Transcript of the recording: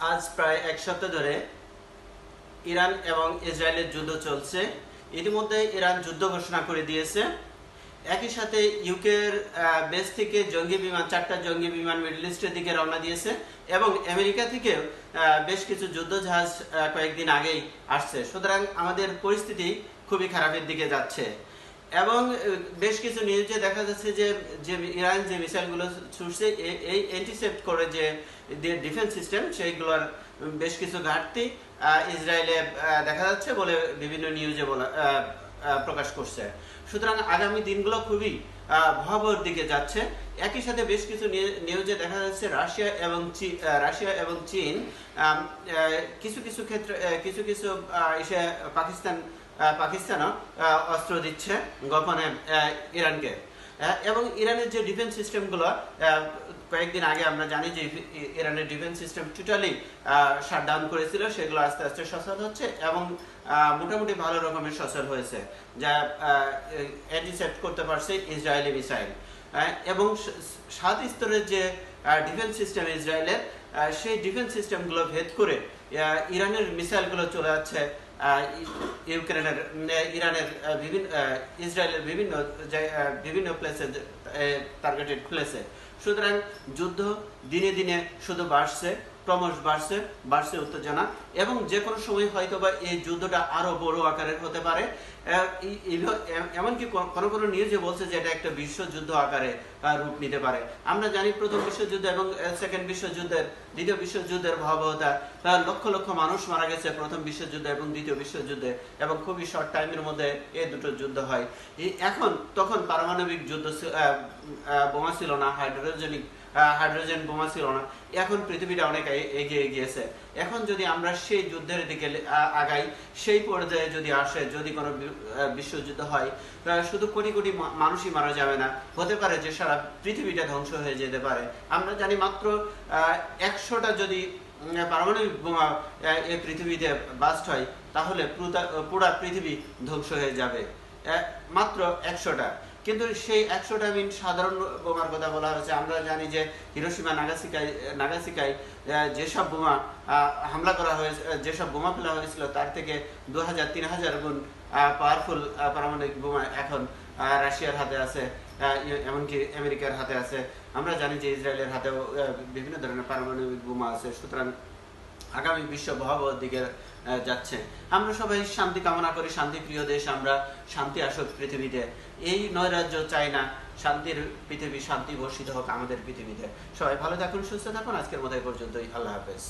আজ প্রায় এক সপ্তাহ ধরে ইরান এবং ইসরায়েলের যুদ্ধ চলছে। ইতিমধ্যে ইরান যুদ্ধ ঘোষণা করে দিয়েছে। একই সাথে ইউকের বেস থেকে জঙ্গি বিমান, চারটা জঙ্গি বিমান মিডল ইস্টের দিকে রওনা দিয়েছে এবং আমেরিকা থেকে বেশ কিছু যুদ্ধ জাহাজ কয়েকদিন আগেই আসছে। সুতরাং আমাদের পরিস্থিতি খুবই খারাপের দিকে যাচ্ছে। এবং বেশ কিছু নিউজে দেখা যাচ্ছে যে যে ইরান যে মিসাইলগুলো ছুটছে এই অ্যান্টিসেপ্ট করে যে ডিফেন্স সিস্টেম সেইগুলোর বেশ কিছু ঘাটতি ইসরায়েলে দেখা যাচ্ছে বলে বিভিন্ন নিউজে বলা প্রকাশ করছে। সুতরাং আগামী দিনগুলো খুবই ভয়াবহর দিকে যাচ্ছে। একই সাথে বেশ কিছু নিউ- নিউজে দেখা যাচ্ছে রাশিয়া এবং রাশিয়া এবং চীন কিছু কিছু ক্ষেত্রে কিছু কিছু এসে পাকিস্তান পাকিস্তানও অস্ত্র দিচ্ছে গোপনে ইরানকে। এবং ইরানের যে ডিফেন্স সিস্টেমগুলো কয়েকদিন আগে আমরা জানি যে ইরানের ডিফেন্স সিস্টেম টোটালি শাটডাউন করেছিল, সেগুলো আস্তে আস্তে সচল হচ্ছে এবং মোটামুটি ভালো রকমের সচল হয়েছে, যা অ্যান্টিসেপ্ট করতে পারছে ইসরায়েলি মিসাইল এবং সাত স্তরের যে ডিফেন্স সিস্টেম ইসরায়েলের সেই ডিফেন্স সিস্টেমগুলো ভেদ করে ইরানের মিসাইলগুলো চলে যাচ্ছে ইউক্রেনের ইরানের বিভিন্ন ইসরায়েলের বিভিন্ন বিভিন্ন প্লেসে টার্গেটেড প্লেসে সুতরাং যুদ্ধ দিনে দিনে শুধু বাড়ছে। ক্রমশ বাড়ছে বাড়ছে উত্তেজনা। এবং যে কোনো সময় হয়তো বা এই যুদ্ধটা আরও বড় আকারের হতে পারে। এমনকি কোন- কোনো নিউজে বলছে যে এটা একটা বিশ্বযুদ্ধ আকারে রূপ নিতে পারে। আমরা জানি প্রথম বিশ্বযুদ্ধ এবং সেকেন্ড বিশ্বযুদ্ধের, দ্বিতীয় বিশ্বযুদ্ধের ভয়াবহতা লক্ষ লক্ষ মানুষ মারা গেছে প্রথম বিশ্বযুদ্ধ এবং দ্বিতীয় বিশ্বযুদ্ধে। এবং খুবই শর্ট টাইমের মধ্যে এই দুটো যুদ্ধ হয়। এখন তখন পারমাণবিক যুদ্ধ বোমা ছিল না হাইড্রোজেনিক হাইড্রোজেন বোমা ছিল না। এখন পৃথিবীটা অনেক এগিয়ে গিয়েছে। এখন যদি আমরা সেই যুদ্ধের দিকে আগাই, সেই পর্যায়ে যদি আসে, যদি কোনো বিশ্বযুদ্ধ হয় শুধু কোটি কোটি মানুষই মারা যাবে না। হতে পারে যে সারা পৃথিবীটা ধ্বংস হয়ে যেতে পারে। আমরা জানি মাত্র একশোটা যদি পারমাণবিক বোমা এই পৃথিবীতে বাস্ট হয়, তাহলে পুরা পৃথিবী ধ্বংস হয়ে যাবে। মাত্র একশোটা। কিন্তু সেই একশোটা মিন সাধারণ বোমার কথা বলা হয়েছে। আমরা জানি যে হিরোসীমা নাগাসিকায় নাগাসিকায় যেসব বোমা হামলা করা হয়েছে যেসব বোমা ফেলা হয়েছিল, তার থেকে দু হাজার তিন হাজার গুণ পাওয়ারফুল পারমাণবিক বোমা এখন রাশিয়ার হাতে আছে এমনকি আমেরিকার হাতে আছে। আমরা জানি যে ইসরায়েলের হাতেও বিভিন্ন ধরনের পারমাণবিক বোমা আছে। সুতরাং আগামী বিশ্ব ভয়াবহ দিকে যাচ্ছে। আমরা সবাই শান্তি কামনা করি, শান্তি প্রিয় দেশ, আমরা শান্তি আসুক পৃথিবীতে। এই নৈরাজ্য চাই না, শান্তির পৃথিবী শান্তি বর্ষিত হোক আমাদের পৃথিবীতে। সবাই ভালো থাকুন, সুস্থ থাকুন, আজকের মতো পর্যন্তই। আল্লাহ হাফেজ।